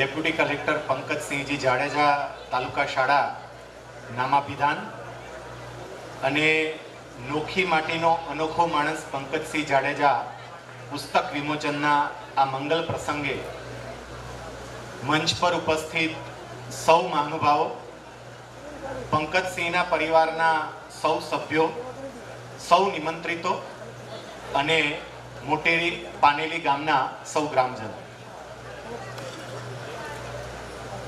Deputy collector Pankajsinhji Jadeja taluka શાળા નામાભિધાન અને નોખી માટીનો અનોખો માણસ પંકજસિંહ જાડેજા પુસ્તક વિમોચનના આ મંગલ પ્રસંગે મંચ પર ઉપસ્થિત સૌ મહાનુભાવો પંકજસિંહના પરિવારના સૌ સભ્યો, સૌ નિમંત્રિતો અને મોટેરી પાનેલી ગામના સૌ ગ્રામજનો.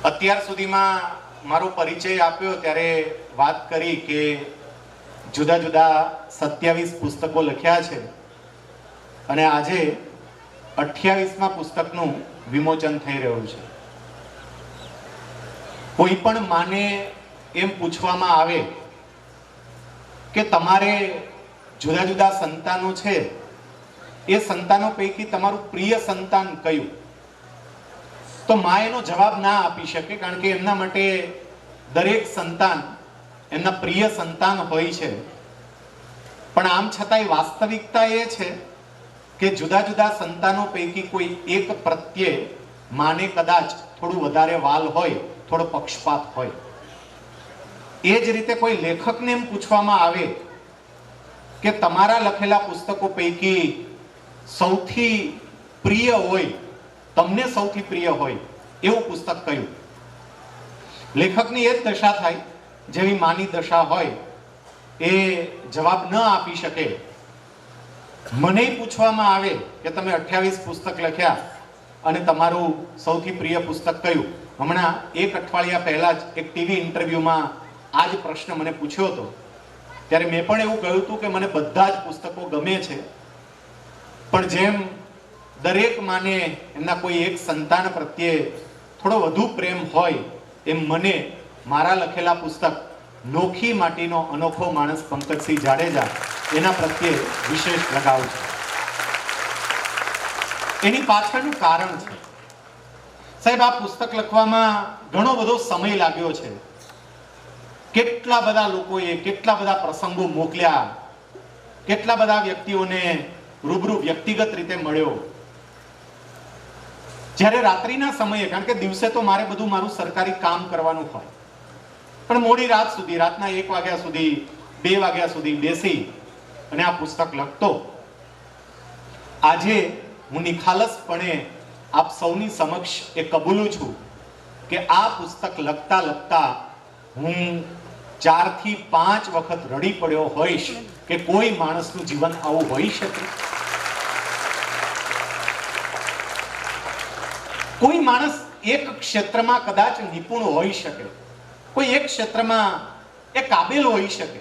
અત્યાર સુધીમાં મારો પરિચય આપ્યો ત્યારે વાત કરી કે જુદા જુદા સત્યાવીસ પુસ્તકો લખ્યા છે. અને આજે અઠ્યાવીસમાં પુસ્તકનું વિમોચન થઈ રહ્યું છે. કોઈ પણ માને એમ પૂછવામાં આવે કે તમારે જુદા જુદા સંતાનો છે. એ સંતાનો પૈકી તમારું પ્રિય સંતાન કયું? તો મા એનો જવાબ ના આપી શકે, કારણ કે એમના માટે દરેક સંતાન, એમના પ્રિય સંતાન હોય છે. પણ આમ છતાંય વાસ્તવિકતા એ છે કે જુદા જુદા સંતાનો પૈકી કોઈ એક પ્રત્યે માને કદાચ થોડું વધારે વાલ હોય, થોડો પક્ષપાત હોય. એ જ રીતે કોઈ લેખકને એમ પૂછવામાં આવે કે તમારા લખેલા પુસ્તકો પૈકી સૌથી પ્રિય હોય તમને સૌથી પ્રિય હોય એવું પુસ્તક કયું? લેખકની એ જ દશા થાય, જેવી માની દશા હોય, એ જવાબ ન આપી શકે. મને પૂછવામાં આવે કે તમે અઠ્યાવીસ પુસ્તક લખ્યા અને તમારું સૌથી પ્રિય પુસ્તક કયું? હમણાં એક અઠવાડિયા પહેલા જ એક ટીવી ઇન્ટરવ્યુમાં આ જ પ્રશ્ન મને પૂછ્યો હતો. ત્યારે મેં પણ એવું કહ્યું હતું કે મને બધા જ પુસ્તકો ગમે છે. પણ જેમ દરેક માને એમના કોઈ એક સંતાન પ્રત્યે થોડો વધુ પ્રેમ હોય એમ મને મારા લખેલા પુસ્તક નોખી માટીનો અનોખો માણસ પંકજસિંહ જાડેજા એના પ્રત્યે વિશેષ લગાવ છે. એની પાછળનું કારણ છે. સાહેબ, આ પુસ્તક લખવામાં ઘણો બધો સમય લાગ્યો છે. કેટલા બધા લોકોએ કેટલા બધા પ્રસંગો મોકલ્યા. કેટલા બધા વ્યક્તિઓને રૂબરૂ વ્યક્તિગત રીતે મળ્યો. જ્યારે રાત્રિના સમયે, કારણ કે દિવસે તો મારે બધું મારું સરકારી કામ કરવાનું હોય. પણ મોડી રાત સુધી, રાતના એક વાગ્યા સુધી, બે વાગ્યા સુધી બેસી અને આ પુસ્તક લખતો. આજે હું નિખાલસપણે આપ સૌની સમક્ષ એ કબૂલું છું કે આ પુસ્તક લખતા લખતા હું ચારથી પાંચ વખત રડી પડ્યો હોઈશ કે કોઈ માણસનું જીવન આવું હોઈ શકે. કોઈ માણસ એક ક્ષેત્રમાં કદાચ નિપુણ હોઈ શકે. કોઈ એક ક્ષેત્રમાં એ કાબેલ હોઈ શકે.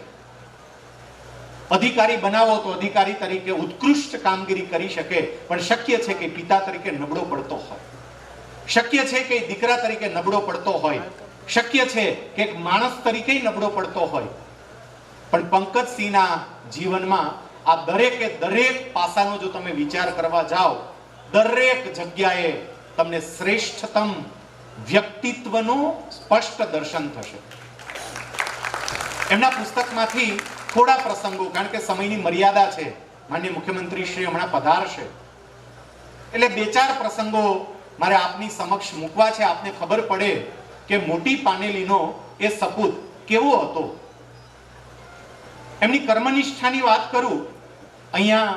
અધિકારી બનાવો તો અધિકારી તરીકે ઉત્કૃષ્ટ કામગીરી કરી શકે, પણ શક્ય છે કે પિતા તરીકે નબળો પડતો હોય. શક્ય છે કે દીકરા તરીકે નબળો પડતો હોય. શક્ય છે કે એક માણસ તરીકે નબળો પડતો હોય. પણ પંકજસિંહના જીવનમાં આ દરેકે દરેક પાસાનો જો તમે વિચાર કરવા જાઓ, દરેક જગ્યાએ તમને શ્રેષ્ઠતમ વ્યક્તિત્વનું સ્પષ્ટ દર્શન થશે. એમના પુસ્તકમાંથી થોડા પ્રસંગો, કારણ કે સમયની મર્યાદા છે, માન્ય મુખ્યમંત્રી શ્રી હમણાં પધારશે. એટલે બે ચાર પ્રસંગો મારે આપની સમક્ષ મૂકવા છે, આપને ખબર પડે કે મોટી પાનેલીનો એ સપૂત કેવો હતો. એમની કર્મનિષ્ઠાની વાત કરું, અહીંયા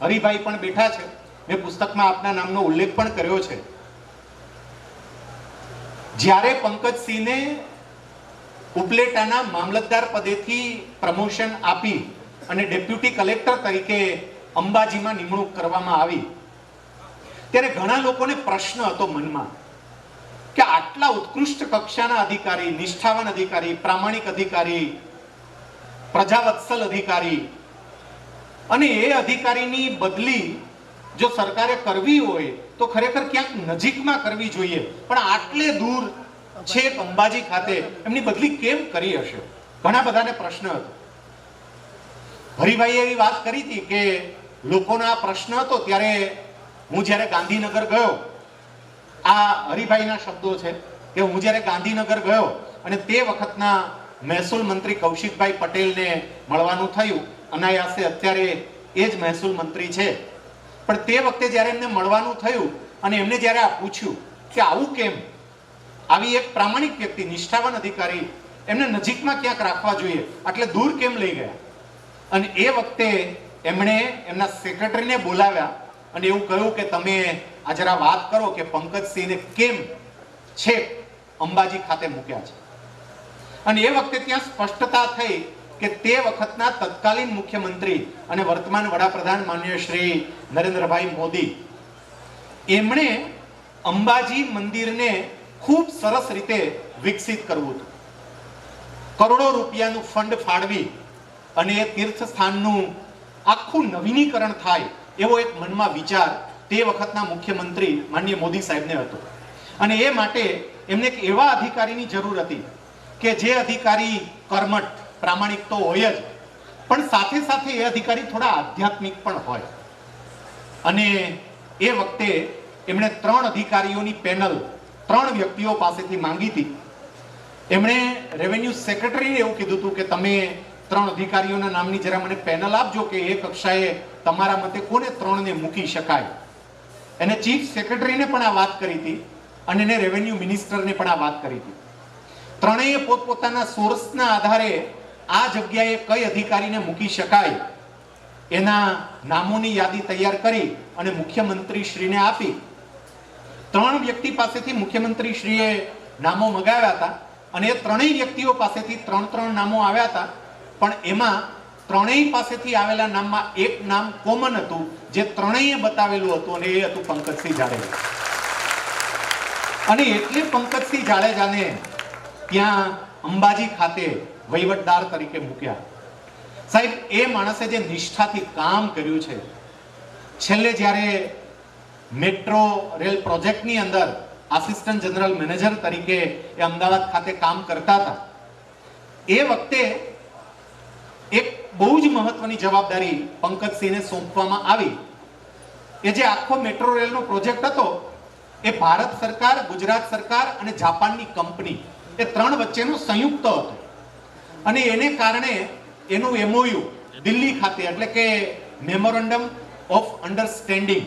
હરિભાઈ પણ બેઠા છે. મેં પુસ્તકમાં આપના નામનો ઉલ્લેખ પણ કર્યો છે. જ્યારે પંકજસિંહને ઉપલેટાના મામલતદાર પદેથી પ્રમોશન આપી અને ડેપ્યુટી કલેક્ટર તરીકે અંબાજીમાં નિમણૂક કરવામાં આવી, ત્યારે ઘણા લોકોને પ્રશ્ન હતો મનમાં કે આટલા ઉત્કૃષ્ટ કક્ષાના અધિકારી, નિષ્ઠાવાન અધિકારી, પ્રામાણિક અધિકારી, પ્રજાવત્સલ અધિકારી અને એ અધિકારીની બદલી જો સરકારે કરવી હોય, તો ખરેખર ક્યાંક નજીકમાં કરવી જોઈએ. પણ આટલે દૂર છે અંબાજી ખાતે, એમની બદલી કેમ કરી હશે? ઘણા બધાને પ્રશ્ન હતો. હરિભાઈએ એવી વાત કરી હતી કે લોકોનો આ પ્રશ્ન હતો ત્યારે હું જ્યારે ગાંધીનગર ગયો, આ હરિભાઈના શબ્દો છે કે હું જ્યારે ગાંધીનગર ગયો અને તે વખતના મહેસૂલ મંત્રી કૌશિકભાઈ પટેલને મળવાનું થયું, અનાયાસે અત્યારે એ જ મહેસૂલ મંત્રી છે. પણ તે વખતે જ્યારે એમને મળવાનું થયું અને એમને જ્યારે આ પૂછ્યું કે આવું કેમ, આવી એક પ્રામાણિક વ્યક્તિ, નિષ્ઠાવાન અધિકારી, એમને નજીકમાં ક્યાંક રાખવા જોઈએ એટલે દૂર કેમ લઈ ગયા? અને એ વખતે એમણે એમના સેક્રેટરીને બોલાવ્યા અને એવું કહ્યું કે તમે આ જરા વાત કરો કે પંકજસિંહને કેમ છેક અંબાજી ખાતે મૂક્યા છે. અને એ વખતે ત્યાં સ્પષ્ટતા થઈ કે તે વખતના તત્કાલીન મુખ્યમંત્રી અને વર્તમાન વડાપ્રધાન માન્ય શ્રી નરેન્દ્રભાઈ મોદી, એમણે અંબાજી મંદિરને ખૂબ સરસ રીતે વિકસિત કરવું હતું. કરોડો રૂપિયાનું ફંડ ફાળવી અને એ તીર્થ સ્થાનનું આખું નવીનીકરણ થાય એવો એક મનમાં વિચાર તે વખતના મુખ્યમંત્રી માન્ય મોદી સાહેબને હતો. અને એ માટે એમને એક એવા અધિકારીની જરૂર હતી કે જે અધિકારી કર્મઠ પ્રામાણિક તો હોય જ. પણ સાથે સાથે એ અધિકારી થોડા આધ્યાત્મિક પણ હોય. અને એ વખતે એમણે ત્રણ અધિકારીઓની પેનલ ત્રણ વ્યક્તિઓ પાસેથી માંગી હતી. એમણે રેવન્યુ સેક્રેટરીને એવું કીધું હતું કે તમે ત્રણ અધિકારીઓના નામની જરા મને પેનલ આપજો કે એ કક્ષાએ તમારા મતે કોને ત્રણને મૂકી શકાય. એને ચીફ સેક્રેટરીને પણ આ વાત કરી હતી અને એને રેવન્યુ મિનિસ્ટરને પણ આ વાત કરી હતી. ત્રણેય પોતપોતાના સોર્સના આધારે આ જગ્યાએ કઈ અધિકારીને મૂકી શકાય? એના નામોની યાદી તૈયાર કરી અને મુખ્યમંત્રી શ્રીને આપી. ત્રણ વ્યક્તિ પાસેથી મુખ્યમંત્રી શ્રીએ નામો મગાવ્યા હતા અને એ ત્રણેય વ્યક્તિઓ પાસેથી ત્રણ ત્રણ નામો આવ્યા હતા. પણ એમાં ત્રણેય પાસેથી આવેલા નામમાં એક નામ કોમન હતું, જે ત્રણેય બતાવેલું હતું અને એ હતું પંકજસિંહ જાડેજા. અને એટલે પંકજસિંહ જાડેજાને ત્યાં અંબાજી ખાતે વહીવટદાર તરીકે મૂક્યા. સાહેબ, એ માણસે જે નિષ્ઠાથી કામ કર્યું છે, છેલ્લે જ્યારે મેટ્રો રેલ પ્રોજેક્ટની અંદર આસિસ્ટન્ટ જનરલ મેનેજર તરીકે એ અમદાવાદ ખાતે કામ કરતા હતા, એ વખતે એક બહુ જ મહત્વની જવાબદારી પંકજસિંહને સોંપવામાં આવી. એ જે આખો મેટ્રો રેલનો પ્રોજેક્ટ હતો, એ ભારત સરકાર, ગુજરાત સરકાર અને જાપાનની કંપની, એ ત્રણ વચ્ચેનો સંયુક્ત હતો. અને એને કારણે એનું એમઓયુ દિલ્હી ખાતે, એટલે કે મેમોરેન્ડમ ઓફ અન્ડરસ્ટેન્ડિંગ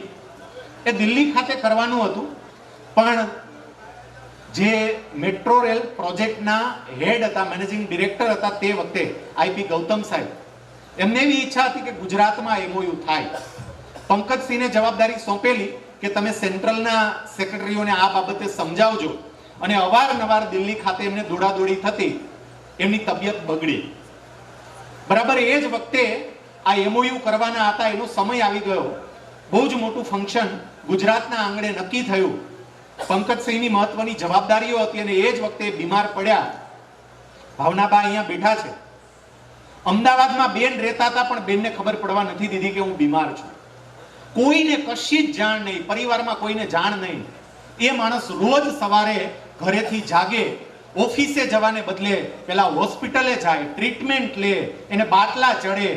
એ દિલ્હી ખાતે કરવાનું હતું. પણ જે મેટ્રો રેલ પ્રોજેક્ટના હેડ હતા મેનેજિંગ ડિરેક્ટર હતા તે વખતે આઈપી ગૌતમ સાહેબ, એમને એવી ઈચ્છા હતી કે ગુજરાતમાં એમઓયુ થાય. પંકજસિંહને જવાબદારી સોંપેલી કે તમે સેન્ટ્રલના સેક્રેટરીઓને આ બાબતે સમજાવજો. અને અવારનવાર દિલ્હી ખાતે એમને દોડાદોડી થતી એમની તબિયત બગડી. બરાબર, એ જ વખતે આ એમઓયુ કરવાના હતા, એનો સમય આવી ગયો. બહુ જ મોટું ફંક્શન ગુજરાતના આંગણે નક્કી થયું. પંકજસિંહની મહત્વની જવાબદારીઓ હતી અને એ જ વખતે બીમાર પડ્યા. ભાવનાબા અહીંયા બેઠા છે. અમદાવાદમાં બેન રહેતા હતા, પણ બેનને ખબર પડવા નથી દીધી કે હું બીમાર છું. કોઈને કશી જ જાણ નહીં, પરિવારમાં કોઈને જાણ નહીં. એ માણસ રોજ સવારે ઘરેથી જાગે ઓફિસે જવાને બદલે પેલા હોસ્પિટલે જાય, ટ્રીટમેન્ટ લે, એને બાટલા ચડે.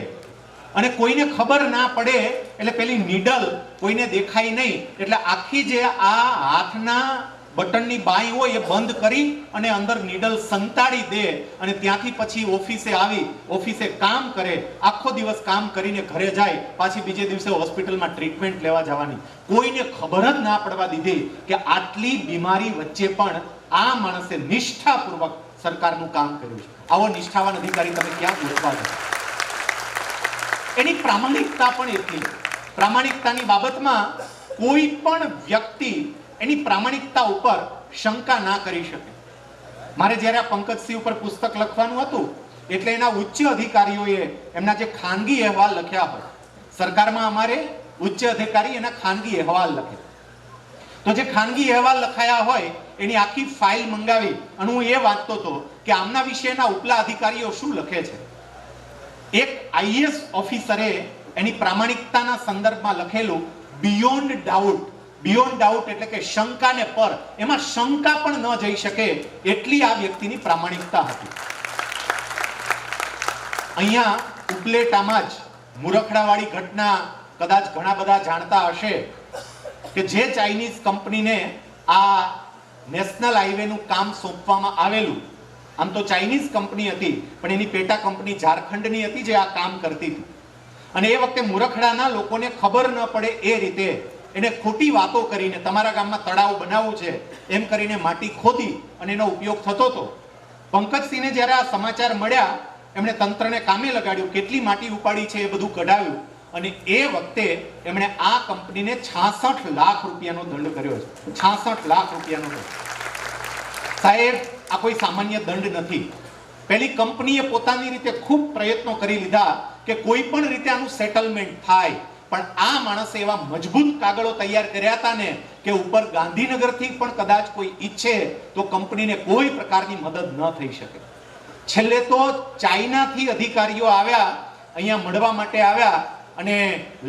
અને કોઈને ખબર ના પડે, એટલે પેલી નીડલ કોઈને દેખાય નહીં. એટલે આખી જે આ હાથના બટનની બાઈ હોય એ બંધ કરી અને અંદર નીડલ સંતાડી દે અને ત્યાંથી પછી ઓફિસે આવી, ઓફિસે કામ કરે, આખો દિવસ કામ કરીને ઘરે જાય, પાછી બીજે દિવસે હોસ્પિટલમાં ટ્રીટમેન્ટ લેવા જવાની. કોઈને ખબર જ ના પડવા દીધી કે આટલી બીમારી વચ્ચે પણ આ માણસે નિષ્ઠાપૂર્વક સરકારનું કામ કર્યું છે. આવો નિષ્ઠાવાન અધિકારી તમે ક્યાં ગોતવા છો? એની પ્રામાણિકતા પણ એટલી. પ્રામાણિકતાની બાબતમાં કોઈ પણ વ્યક્તિ એની પ્રામાણિકતા ઉપર શંકા ના કરી શકે. મારે જ્યારે આ પંકજસિંહ ઉપર પુસ્તક લખવાનું હતું, એટલે એના ઉચ્ચ અધિકારીઓએ એમના જે ખાનગી અહેવાલ લખ્યા હોય, સરકારમાં અમારે ઉચ્ચ અધિકારી એના ખાનગી અહેવાલ લખે. તો જે ખાનગી અહેવાલ લખાયા હોય, એની આખી ફાઇલ મંગાવી અને હું એ વાંચતો હતો કે આમના વિશેના ઉપલા અધિકારીઓ શું લખે છે. એક આઈએસ ઓફિસરે એની પ્રામાણિકતાના સંદર્ભમાં લખેલું બિયોન્ડ ડાઉટ બિયોન્ડ ડાઉટ એટલે કે શંકાને પર. એમાં શંકા પણ ન જઈ શકે એટલી આ વ્યક્તિની પ્રામાણિકતા હતી. અહીંયા ઉપલેટામાં જ મુરખડાવાળી ઘટના કદાચ ઘણા બધા જાણતા હશે કે જે ચાઇનીઝ કંપનીને આ નેશનલ હાઈવેનું કામ સોંપવામાં આવેલું. આમ તો ચાઇનીઝ કંપની હતી, પણ એની પેટા કંપની ઝારખંડની હતી જે આ કામ કરતી હતી. અને એ વખતે મુરખડાના લોકોને ખબર ન પડે એ રીતે એને ખોટી વાતો કરીને તમારા ગામમાં તળાવ બનાવવું છે, એમ કરીને માટી ખોદી અને એનો ઉપયોગ થતો હતો. પંકજસિંહને જ્યારે આ સમાચાર મળ્યા, એમણે તંત્રને કામે લગાડ્યું, કેટલી માટી ઉપાડી છે એ બધું કઢાવ્યું. અને એ વખતે એમણે આ કંપનીને છાસઠ લાખ રૂપિયાનો દંડ કર્યો છે. છાસઠ લાખ રૂપિયાનો દંડ. સાહેબ, આ કોઈ સામાન્ય દંડ નથી. પહેલી કંપનીએ પોતાની રીતે ખૂબ પ્રયત્નો કરી લીધા કે કોઈ પણ રીતે આનું સેટલમેન્ટ થાય. પણ આ માણસે એવા મજબૂત કાગળો તૈયાર કર્યા હતા ને કે ઉપર ગાંધીનગરથી પણ કદાચ કોઈ ઈચ્છે તો કંપનીને કોઈ પ્રકારની મદદ ન થઈ શકે. છેલ્લે તો ચાઇનાથી અધિકારીઓ આવ્યા, અહીંયા મળવા માટે આવ્યા અને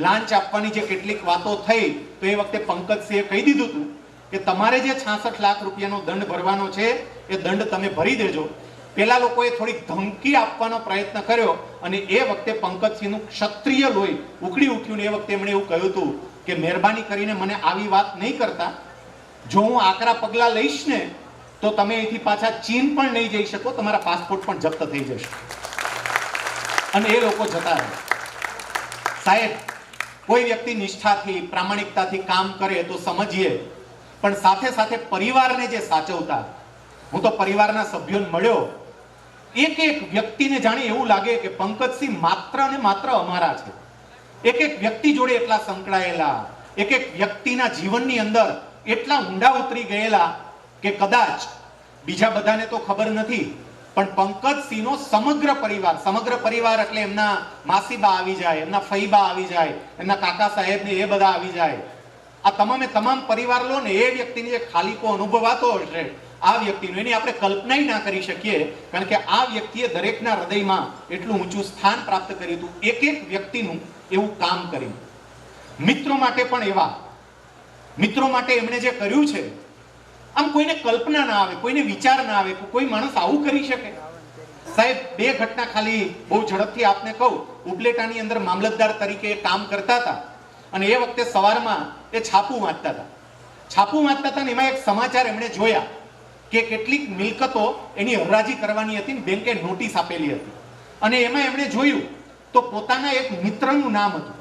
લાંચ આપવાની જે કેટલીક વાતો થઈ તો એ વખતે પંકજસિંહે કહી દીધું હતું કે તમારે જે છાસઠ લાખ રૂપિયાનો દંડ ભરવાનો છે, એ દંડ તમે ભરી દેજો. પેલા લોકોએ થોડીક ધમકી આપવાનો પ્રયત્ન કર્યો અને એ વખતે પંકજસિંહનું ક્ષત્રિય લોહી ઉકળી ઉઠ્યું ને એ વખતે એમણે એવું કહ્યું હતું કે, મહેરબાની કરીને મને આવી વાત નહીં કરતા. જો હું આકરા પગલા લઈશ ને, તો તમે અહીંથી પાછા ચીન પણ નહીં જઈ શકો. તમારા પાસપોર્ટ પણ જપ્ત થઈ જશે. અને એ લોકો જતા રહે સાહેબ, કોઈ વ્યક્તિ નિષ્ઠાથી, પ્રામાણિકતાથી કામ કરે તો સમજીએ. પણ સાથે સાથે પરિવારને જે સાચવતા. હું તો પરિવારના સભ્યોને મળ્યો. એક એક વ્યક્તિને જાણે એવું લાગે કે પંકજસિંહ માત્ર ને માત્ર અમારા છે. એક એક વ્યક્તિ જોડે એટલા સંકળાયેલા, એક એક વ્યક્તિના જીવનની અંદર એટલા ઊંડા ઉતરી ગયેલા કે કદાચ બીજા બધાને તો ખબર નથી, પણ પંકજસિંહનો સમગ્ર પરિવાર સમગ્ર પરિવાર એટલે એમના માસીબા આવી જાય, એમના ફઈબા આવી જાય, એમના કાકા સાહેબ ને એ બધા આવી જાય. આ તમામે તમામ પરિવાર લો ને એ વ્યક્તિને જે ખાલીકો અનુભવાતો હશે આ વ્યક્તિનું. એની આપણે કલ્પના ના કરી શકીએ, કારણ કે આ વ્યક્તિએ દરેકના હૃદયમાં એટલું ઊંચું સ્થાન પ્રાપ્ત કર્યું હતું, એક એક વ્યક્તિનું એવું કામ કર્યું. મિત્રો માટે પણ એવા. મિત્રો માટે એમણે જે કર્યું છે, આમ કોઈને કલ્પના ના આવે, કોઈને વિચાર ના આવે, કોઈ માણસ આવું કરી શકે. સાહેબ, બે ઘટના ખાલી બહુ ઝડપથી આપને કહું. ઉપલેટાની અંદર મામલતદાર તરીકે કામ કરતા હતા અને એ વખતે સવારમાં એ છાપું વાંચતા હતા. છાપું વાંચતા હતા ને એમાં એક સમાચાર એમણે જોયા. કે કેટલીક મિલકતો એની હરાજી કરવાની હતી ને બેંકે નોટિસ આપેલી હતી. અને એમાં એમણે જોયું તો પોતાના એક મિત્રનું નામ હતું.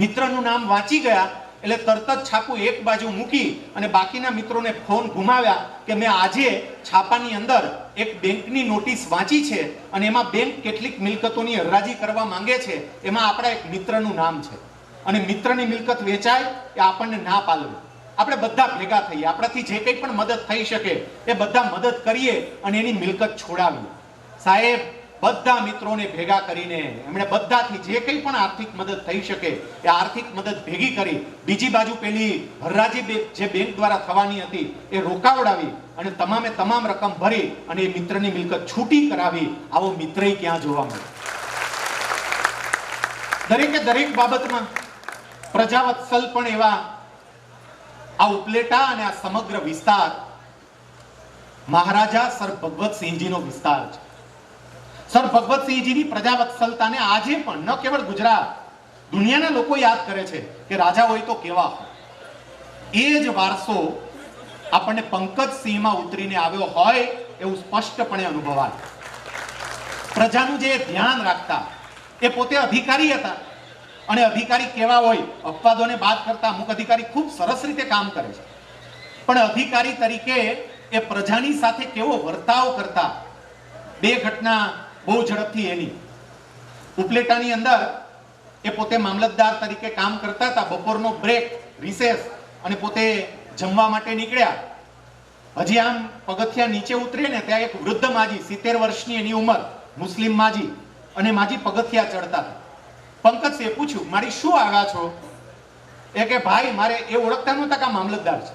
મિત્રનું નામ વાંચી ગયા એટલે તરત જ છાપું એક બાજુ મૂકી અને બાકીના મિત્રોને ફોન ઘુમાવ્યા કે મેં આજે છાપાની અંદર એક બેંકની નોટિસ વાંચી છે અને એમાં બેંક કેટલીક મિલકતોની હરાજી કરવા માંગે છે, એમાં આપણા એક મિત્રનું નામ છે. અને મિત્રની મિલકત વેચાય એ આપણને ના પાલવે. આપણે બધા ભેગા થઈએ, આપણાથી જે કંઈ પણ મદદ થઈ શકે, એ બધા મદદ કરીએ અને એની મિલકત છોડાવીએ. સાહેબ, બધા મિત્રોને ભેગા કરીને, એમણે બધાથી જે કંઈ પણ આર્થિક મદદ થઈ શકે, એ આર્થિક મદદ ભેગી કરી, બીજી બાજુ પેલી હરરાજી જે બેંક દ્વારા થવાની હતી, એ રોકાવડાવી અને તમામે તમામ રકમ ભરી અને એ મિત્રની મિલકત છૂટી કરાવી. આવો મિત્રય ક્યાં જોવા મળે? દરેકે દરેક બાબતમાં પ્રજાવત્સલ પણ એવા આ ઉપલેટા અને આ સમગ્ર વિસ્તાર મહારાજા સર ભગવતસિંહજીનો વિસ્તાર છે. સર ભગવતસિંહજીની પ્રજાવત્સલતાને આજે પણ, ન કેવળ ગુજરાત, દુનિયાના લોકો યાદ કરે છે કે રાજા હોય તો કેવા હોય. એ જ વારસો આપણને પંકજસિંહમાં ઉતરીને આવ્યો હોય એવું સ્પષ્ટપણે અનુભવાય. પ્રજાનું જે ધ્યાન રાખતા, એ પોતે અધિકારી હતા. અને અધિકારી કેવા હોય, અપવાદોને બાદ કરતા અમુક અધિકારી ખૂબ સરસ રીતે કામ કરે છે. પણ અધિકારી તરીકે એ પ્રજાની સાથે કેવો વર્તાવ કરતા, બે ઘટના બહુ ઝડપથી એની. ઉપલેટાની અંદર એ પોતે મામલતદાર તરીકે કામ કરતા હતા, બપોરનો બ્રેક, રિસેસ અને પોતે જમવા માટે નીકળ્યા. હજી આમ પગથિયા નીચે ઉતરે ને ત્યાં એક વૃદ્ધ માજી, સિત્તેર વર્ષની એની ઉંમર, મુસ્લિમ માજી અને માજી પગથિયા ચડતા હતા. પંકજસિંહે પૂછ્યું, મારી શું આવ્યા છો? એ કે, ભાઈ, મારે એ ઓળખતા નહોતા કે મામલતદાર છે.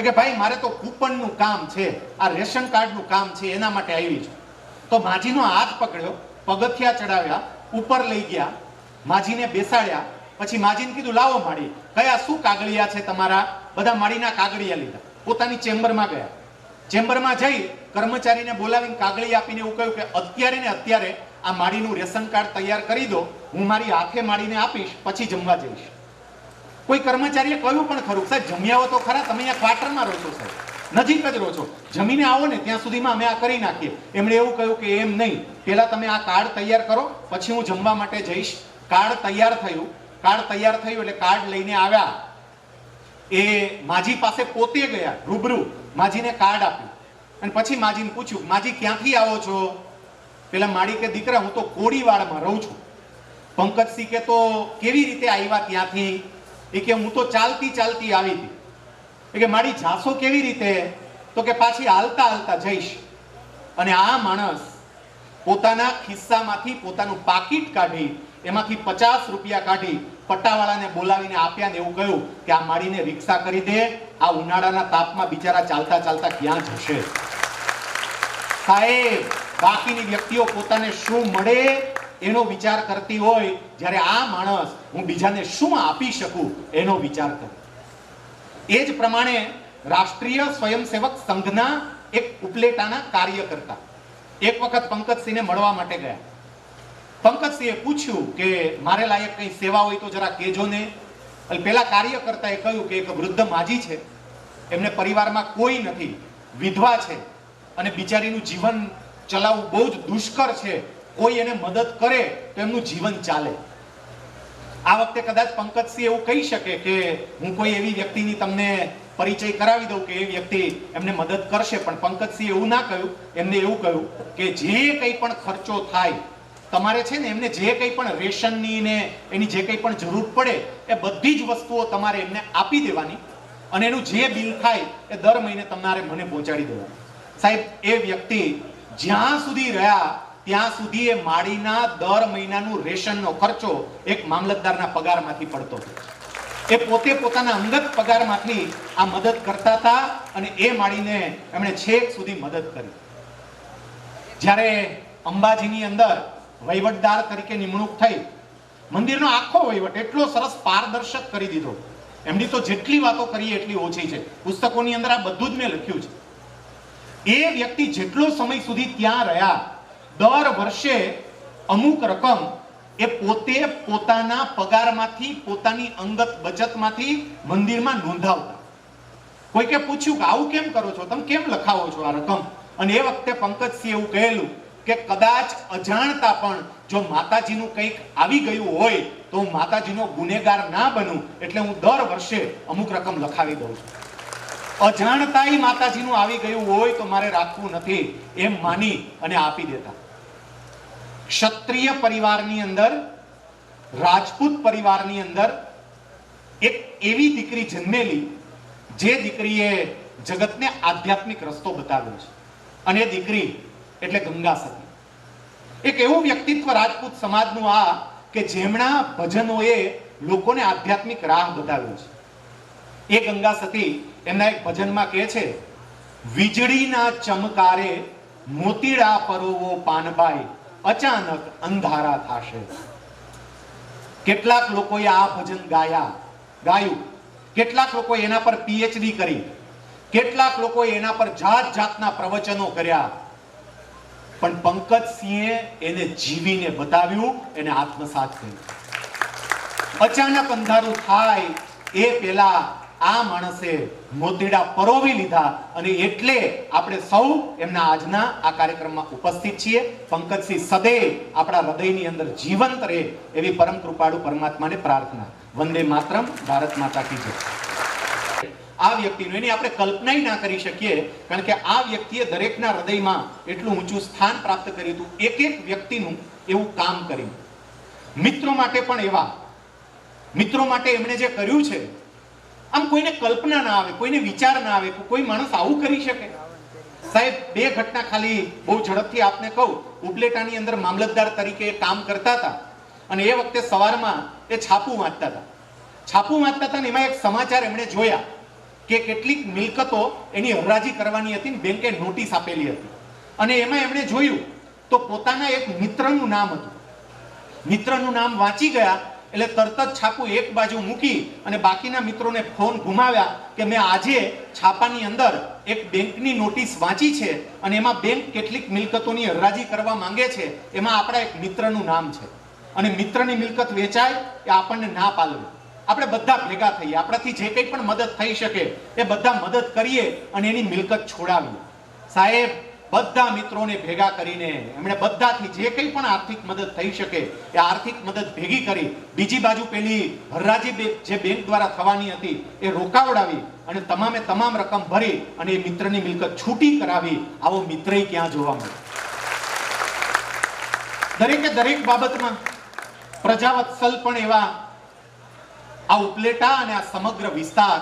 એ કે, ભાઈ, મારે તો કૂપનનું કામ છે, આ રેશન કાર્ડનું કામ છે, એના માટે આવી છું. તો માજીનો હાથ પકડ્યો, પગથિયા ચડાવ્યા, ઉપર લઈ ગયા, માજીને બેસાડ્યા, પછી માજીને કીધું, લાવો માળી, કયા શું કાગળિયા છે તમારા? બધા માળીના કાગળિયા લીધા, પોતાની ચેમ્બરમાં ગયા. ચેમ્બરમાં જઈ કર્મચારીને બોલાવીને કાગળી આપીને એવું કહ્યું કે, અત્યારે ને અત્યારે આ માળીનું રેશન કાર્ડ તૈયાર કરી દો હું મારી હાથે માળીને આપીશ, પછી જમવા જઈશ. કોઈ કર્મચારીએ કહ્યું પણ ખરું, સાહેબ, જમ્યા હો તો ખરા, તમે અહીંયા ક્વાર્ટરમાં રહો છો, સાહેબ. નજીક જ રહો છો. જમીને આવો ને, ત્યાં સુધીમાં અમે આ કરી નાખીએ. એમણે એવું કહ્યું કે, એમ નહીં. પહેલાં તમે આ કાર્ડ તૈયાર કરો, પછી હું જમવા માટે જઈશ. કાર્ડ તૈયાર થયું. કાર્ડ તૈયાર થયું એટલે કાર્ડ લઈને આવ્યા. એ માજી પાસે પોતે ગયા, રૂબરૂ. માજીને કાર્ડ આપ્યું. અને પછી માજીને પૂછ્યું, માજી, ક્યાંથી આવો છો? પેલા માડી કે દીકરા, હું તો કોડીવાડમાં રહું છું. પંકજસિંહ કે તો કેવી રીતે આવ્યા ત્યાંથી? એ કે હું તો ચાલતી ચાલતી આવી હતી. એ કે મારી જાસો કેવી રીતે? તો કે પાછી હાલતા હાલતા જઈશ. અને આ માણસ પોતાના ખિસ્સામાંથી પોતાનું પાકીટ કાઢી, એમાંથી પચાસ રૂપિયા કાઢી પટ્ટાવાળાને બોલાવીને આપ્યા ને એવું કહ્યું કે આ માડીને રિક્ષા કરી દે, આ ઉનાળાના તાપમાં બિચારા ચાલતા ચાલતા ક્યાં જશે? સાહેબ, બાકીની વ્યક્તિઓ પોતાને શું મળે? એનો વિચાર કરતી હોય, જ્યારે આ માણસ હું બીજાને શું આપી શકું, એનો વિચાર કરું. એ જ પ્રમાણે રાષ્ટ્રીય સ્વયંસેવક સંઘના એક ઉપલેટાના કાર્યકર્તા. એક વખત પંકજસિંહને મળવા માટે ગયા. પંકજસિંહે પૂછ્યું કે, મારે લાયક કંઈ સેવા હોય તો જરા કહેજો ને. પેલા કાર્યકર્તાએ કહ્યું કે, એક વૃદ્ધ માજી છે. એમને પરિવારમાં કોઈ નથી. વિધવા છે. અને બિચારીનું જીવન ચલાવવું બહુ જ દુષ્કર છે. કોઈ એને મદદ કરે તો એમનું જીવન ચાલે. આ વખતે કદાચ પંકજસિંહ એવું કહી શકે કે હું કોઈ એવી વ્યક્તિની તમને પરિચય કરાવી દઉં કે એ વ્યક્તિ એમને મદદ કરશે, પણ પંકજસિંહ એવું ના કહ્યું. એમને એવું કહ્યું કે જે કંઈ પણ ખર્ચો થાય, તમારે છે ને એમને જે કંઈ પણ રેશનની ને એની જે કંઈ પણ જરૂર પડે, એ બધી જ વસ્તુઓ તમારે એમને આપી દેવાની અને એનું જે બિલ થાય, એ દર મહિને તમારે મને પહોંચાડી દેવાનું. સાહેબ, એ વ્યક્તિ જ્યાં સુધી રહ્યા ત્યાં સુધી એ માળીના દર મહિનાનું રેશનનો ખર્ચો એક મામલતદારના પગારમાંથી પડતો. એ પોતે પોતાના અંગત પગારમાંથી આ મદદ કરતા હતા અને એ માળીને એમણે છેક સુધી મદદ કરી. જ્યારે અંબાજીની અંદર વહીવટદાર તરીકે નિમણૂક થઈ, મંદિરનો આખો વહીવટ એટલો સરસ પારદર્શક કરી દીધો. એમની તો જેટલી વાતો કરીએ એટલી ઓછી છે. પુસ્તકોની અંદર આ બધું જ મેં લખ્યું છે. એ વ્યક્તિ જેટલો સમય સુધી ત્યાં રહ્યા દર વર્ષે અમુક રકમ એ પોતે પોતાના પગારમાંથી, પોતાની અંગત બચતમાંથી મંદિરમાં નોંધાવતા. કોઈકે પૂછ્યું કે આવું કેમ કરો છો? તમે કેમ લખાવો છો આ રકમ? અને એ વખતે પંકજસિંહ એવું કહેલું કે કદાચ અજાણતા પણ જો માતાજીનું કંઈક આવી ગયું હોય તો હું માતાજીનો ગુનેગાર ના બનું એટલે હું દર વર્ષે અમુક રકમ લખાવી દઉં છું. અજાણતાય માતાજીનું આવી ગયું હોય તો મારે રાખવું નથી. એમ માની અને આપી દેતા. ક્ષત્રિય પરિવારની અંદર, રાજપૂત પરિવારની અંદર એક એવી દીકરી જન્મેલી, જે દીકરીએ જગતને આધ્યાત્મિક રસ્તો બતાવ્યો છે. અને એ દીકરી એટલે ગંગા સતી એક એવું વ્યક્તિત્વ રાજપૂત સમાજનું આ કે જેમના ભજનોએ લોકોને આધ્યાત્મિક રાહ બતાવ્યો છે. એ ગંગા સતી એમના એક ભજનમાં કહે છે, વીજળીના ચમકારે મોતીડા પરોવો પાનબાઈ અચાનક અંધારા થશે. કેટલાક લોકોએ આ ભજન ગાયા, ગાયું. કેટલાક લોકોએ એના પર પીએચડી કરી. કેટલાક લોકોએ એના પર જાત જાતના પ્રવચનો કર્યા. પણ પંકજસિંહે એને જીવીને બતાવ્યું, એને આત્મસાત કર્યું. અચાનક અંધારું થાય એ પેલા આ માણસે મોતીડા પરોવી લીધા અને એટલે આપણે સૌ એમના આજના આ કાર્યક્રમમાં ઉપસ્થિત છીએ. પંકજસિંહ સદે આપણા હૃદયની અંદર જીવંત રહે એવી પરમ કૃપાળુ પરમાત્માને પ્રાર્થના. વંદે માતરમ, ભારત માતા કી જય. આ વ્યક્તિનું, એની આપણે કલ્પના ના કરી શકીએ, કારણ કે આ વ્યક્તિએ દરેકના હૃદયમાં એટલું ઊંચું સ્થાન પ્રાપ્ત કર્યું હતું એક એક વ્યક્તિનું એવું કામ કર્યું. મિત્રો માટે પણ એવા. મિત્રો માટે એમણે જે કર્યું છે આમ કોઈને કલ્પના ના આવે, કોઈને વિચાર ના આવે, કોઈ માણસ આવું કરી શકે? સાહેબ, બે ઘટના ખાલી બહુ ઝડપથી આપને કહું. ઉપલેટાની અંદર મામલતદાર તરીકે કામ કરતા હતા અને એ વખતે સવારમાં એ છાપું વાંચતા હતા. છાપું વાંચતા હતા ને એમાં એક સમાચાર એમણે જોયા કે કેટલીક મિલકતો એની હરાજી કરવાની હતી ને બેંકે નોટિસ આપેલી હતી. અને એમાં એમણે જોયું તો પોતાના એક મિત્રનું નામ હતું. મિત્રનું નામ વાંચી ગયા એટલે તરત જ છાપું એક બાજુ મૂકી અને બાકીના મિત્રોને ફોન ઘુમાવ્યા કે મેં આજે છાપાની અંદર એક બેંકની નોટિસ વાંચી છે અને એમાં બેંક કેટલીક મિલકતોની હરાજી કરવા માંગે છે, એમાં આપણા એક મિત્રનું નામ છે. અને મિત્રની મિલકત વેચાય એ આપણને ના પાલવું. આપણે બધા ભેગા થઈએ, આપણાથી જે કંઈ પણ મદદ થઈ શકે એ બધા મદદ કરીએ અને એની મિલકત છોડાવીએ. સાહેબ બધા મિત્રોને ભેગા કરીને એમણે બધાથી જે કંઈ પણ આર્થિક મદદ થઈ શકે એ આર્થિક મદદ ભેગી કરી. બીજી બાજુ પેલી હરરાજી જે બેંક દ્વારા થવાની હતી, એ રોકાવડાવી અને તમામે તમામ રકમ ભરી અને એ મિત્રની મિલકત છૂટી કરાવી. આવો મિત્ર ક્યાં જોવા મળે? દરેકે દરેક બાબતમાં પ્રજાવત્સલ પણ એવા આ ઉપલેટા અને આ સમગ્ર વિસ્તાર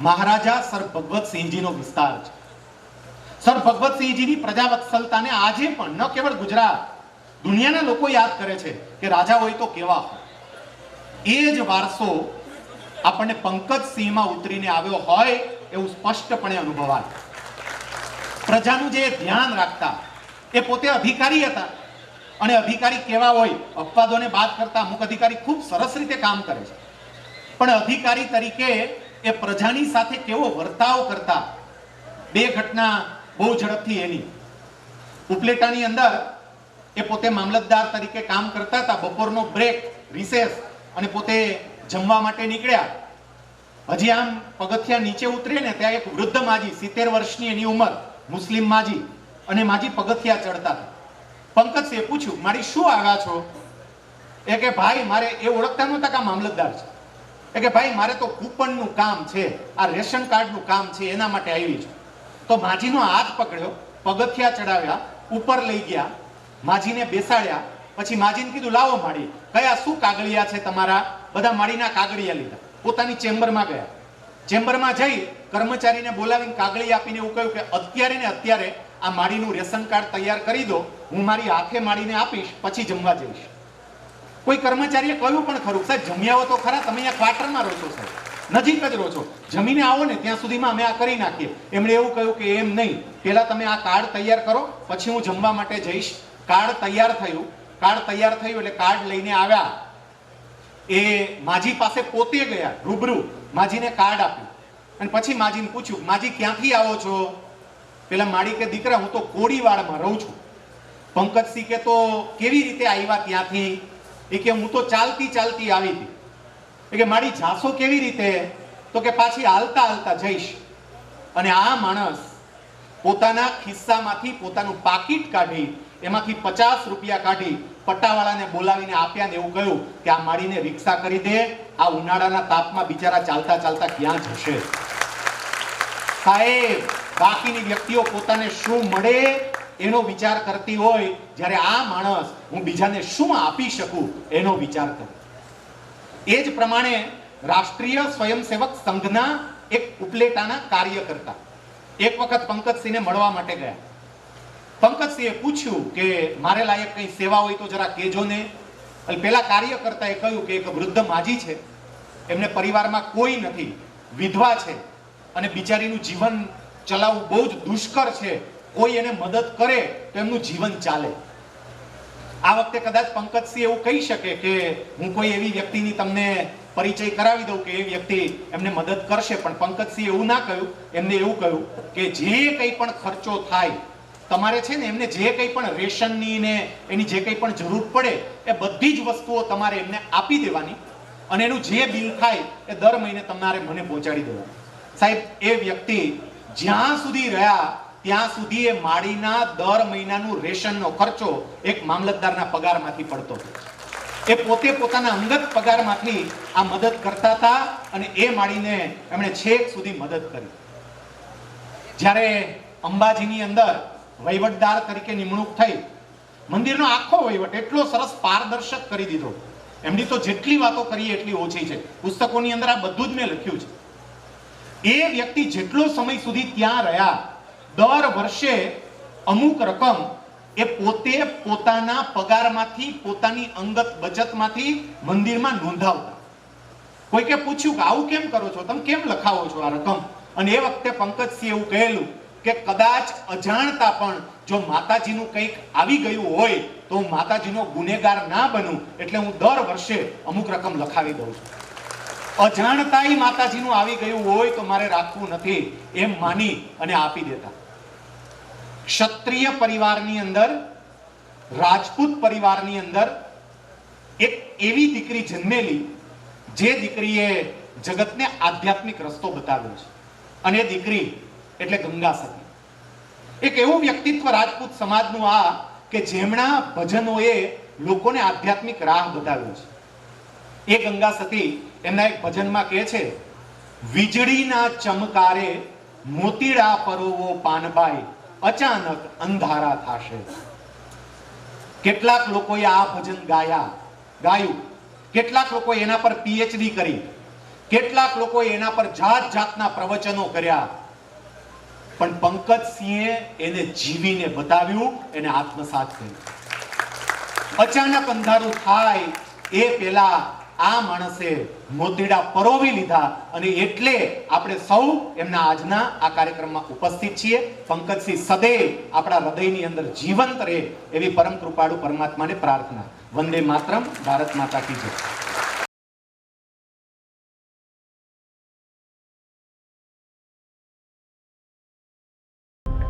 મહારાજા સર ભગવતસિંહજીનો વિસ્તાર છે. સર ભગવતસિંહજીની પ્રજાવત્સલતાને આજે પણ ન કેવળ ગુજરાત, દુનિયાના લોકો યાદ કરે છે કે રાજા હોય તો કેવા હોય. એ જ વારસો આપણને પંકજસિંહમાં ઉતરીને આવ્યો હોય એવું સ્પષ્ટપણે અનુભવાય. પ્રજાનું જે ધ્યાન રાખતા, એ પોતે અધિકારી હતા. અને અધિકારી કેવા હોય, અપવાદોને બાદ કરતા અમુક અધિકારી ખૂબ સરસ રીતે કામ કરે છે. પણ અધિકારી તરીકે એ પ્રજાની સાથે કેવો વર્તાવ કરતા, બે ઘટના બહુ ઝડપથી એની. ઉપલેટાની અંદર એ પોતે મામલતદાર તરીકે કામ કરતા હતા. બપોરનો બ્રેક રિસેસ અને પોતે જમવા માટે નીકળ્યા. હજી આમ પગથિયા નીચે ઉતરે ને ત્યાં એક વૃદ્ધ માજી, સિત્તેર વર્ષની એની ઉંમર, મુસ્લિમ માજી અને માજી પગથિયા ચડતા પંકજ પંકજસિંહે પૂછ્યું, મારી શું આવ્યા છો? એ કે, ભાઈ, મારે એ ઓળખતા નહોતા કે મામલતદાર છે. એ કે, ભાઈ, મારે તો કૂપનનું કામ છે, આ રેશન કાર્ડનું કામ છે, એના માટે આવી છું. તો માજીનો હાથ પકડ્યો, પગથિયા ચડાવ્યા, ઉપર લઈ ગયા, માજીને બેસાડ્યા, પછી માજીને કીધું, લાવો માડી કયા શું કાગળિયા છે તમારા? બધા માડીના કાગળિયા લીધા. પોતાની ચેમ્બરમાં ગયા. ચેમ્બરમાં જઈ કર્મચારીને બોલાવીને કાગળી આપીને એવું કહ્યું કે, અત્યારે ને અત્યારે આ માડીનું રેશન કાર્ડ તૈયાર કરી દો, હું મારી હાથે માડીને આપીશ, પછી જમવા જઈશ. કોઈ કર્મચારીએ કહ્યું પણ ખરું, સાહેબ, જમ્યા હો તો ખરા, તમે અહીંયા ક્વાર્ટરમાં રહો છો, સાહેબ. નજીક જ રહો છો. જમીને આવો ને, ત્યાં સુધીમાં અમે આ કરી નાખીએ. એમણે એવું કહ્યું કે એમ નહીં. પહેલા તમે આ કાર્ડ તૈયાર કરો, પછી હું જમવા માટે જઈશ. કાર્ડ તૈયાર થયું. કાર્ડ તૈયાર થયું એટલે કાર્ડ લઈને આવ્યા. એ માજી પાસે પોતે ગયા, રૂબરૂ. માજીને કાર્ડ આપ્યું. અને પછી માજીને પૂછ્યું, માજી, ક્યાંથી આવો છો? પેલા માડી કે દીકરા, હું તો કોડીવાડમાં રહું છું. પંકજસિંહ કે તો, કેવી રીતે આવ્યા ત્યાંથી? એ કે હું તો ચાલતી ચાલતી આવી હતી. કે મારી જાસો કેવી રીતે? તો કે પાછી હાલતા હાલતા જઈશ. અને આ માણસ પોતાના ખિસ્સામાંથી પોતાનું પાકીટ કાઢી, એમાંથી પચાસ રૂપિયા કાઢી પટ્ટાવાળાને બોલાવીને આપ્યા ને એવું કહ્યું કે આ માડીને રિક્ષા કરી દે, આ ઉનાળાના તાપમાં બિચારા ચાલતા ચાલતા ક્યાં જશે? સાહેબ, બાકીની વ્યક્તિઓ પોતાને શું મળે એનો વિચાર કરતી હોય, જ્યારે આ માણસ હું બીજાને શું આપી શકું એનો વિચાર કરે. એ જ પ્રમાણે રાષ્ટ્રીય સ્વયંસેવક સંઘના એક ઉપલેટાના કાર્યકર્તા. એક વખત પંકજસિંહને મળવા માટે ગયા. પંકજસિંહે પૂછ્યું કે મારે લાયક કંઈ સેવા હોય તો જરા કહેજો ને. પેલા કાર્યકર્તાએ કહ્યું કે એક વૃદ્ધ માજી છે. એમને પરિવારમાં કોઈ નથી, વિધવા છે. અને બિચારીનું જીવન ચલાવવું બહુ જ દુષ્કર છે. કોઈ એને મદદ કરે તો એમનું જીવન ચાલે. આ વખતે કદાચ પંકજસિંહ એવું કહી શકે કે હું કોઈ એવી વ્યક્તિની તમને પરિચય કરાવી દઉં કે એ વ્યક્તિ એમને મદદ કરશે, પણ પંકજસિંહ એવું ના કહ્યું. એમને એવું કહ્યું કે જે કંઈ પણ ખર્ચો થાય, તમારે છે ને એમને જે કંઈ પણ રેશનની ને એની જે કંઈ પણ જરૂર પડે, એ બધી જ વસ્તુઓ તમારે એમને આપી દેવાની અને એનું જે બિલ થાય, એ દર મહિને તમારે મને પહોંચાડી દેવાનું. સાહેબ, એ વ્યક્તિ જ્યાં સુધી રહ્યા ત્યાં સુધી એ માળીના દર મહિનાનું રેશનનો ખર્ચો એક મામલતદારના પગારમાંથી પડતો. એ પોતે પોતાના અંગત પગારમાંથી આ મદદ કરતા હતા અને એ માળીને એમણે છેક સુધી મદદ કરી. જ્યારે અંબાજીની અંદર વહીવટદાર તરીકે નિમણૂક થઈ, મંદિરનો આખો વહીવટ એટલો સરસ પારદર્શક કરી દીધો. એમની તો જેટલી વાતો કરીએ એટલી ઓછી છે. પુસ્તકોની અંદર આ બધું જ મેં લખ્યું છે. એ વ્યક્તિ જેટલો સમય સુધી ત્યાં રહ્યા દર વર્ષે અમુક રકમ એ પોતે પોતાના પગારમાંથી, પોતાની અંગત બચતમાંથી મંદિરમાં નોંધાવતા. કોઈકે પૂછ્યું કે આવું કેમ કરો છો? તમે કેમ લખાવો છો આ રકમ? અને એ વખતે પંકજસિંહ એવું કહેલું કે કદાચ અજાણતા પણ જો માતાજીનું કંઈક આવી ગયું હોય તો હું માતાજીનો ગુનેગાર ના બનું એટલે હું દર વર્ષે અમુક રકમ લખાવી દઉં છું. અજાણતાય માતાજીનું આવી ગયું હોય તો મારે રાખવું નથી. એમ માની અને આપી દેતા. ક્ષત્રિય પરિવારની અંદર, રાજપૂત પરિવારની અંદર એક એવી દીકરી જન્મેલી, જે દીકરીએ જગતને આધ્યાત્મિક રસ્તો બતાવ્યો છે. અને દીકરી એટલે ગંગા સતી એક એવું વ્યક્તિત્વ રાજપૂત સમાજનું આ કે જેમના ભજનોએ લોકોને આધ્યાત્મિક રાહ બતાવ્યો છે. એ ગંગા સતી એમના એક ભજનમાં કહે છે, વીજળીના ચમકારે મોતીડા પરોવો પાનબાઈ અચાનક અંધારા થાશે. કેટલાક લોકોએ આ ભજન ગાયા, ગાયું. કેટલાક લોકો એના પર પીએચડી કરી. કેટલાક લોકો એના પર જાત જાતના પ્રવચનો કર્યા. પણ પંકજસિંહે એને જીવીને બતાવ્યું, એને આત્મસાત કર્યું. અચાનક અંધારું થાય એ પેલા આ માણસે મોતીડા પરોવી લીધા અને એટલે આપણે સૌ એમના આજના આ કાર્યક્રમમાં ઉપસ્થિત છીએ. પંકજસિંહ સદૈવ આપણા હૃદયની અંદર જીવંત રહે એવી પરમ કૃપાળુ પરમાત્માને પ્રાર્થના. વંદે માતરમ, ભારત માતા કી જય.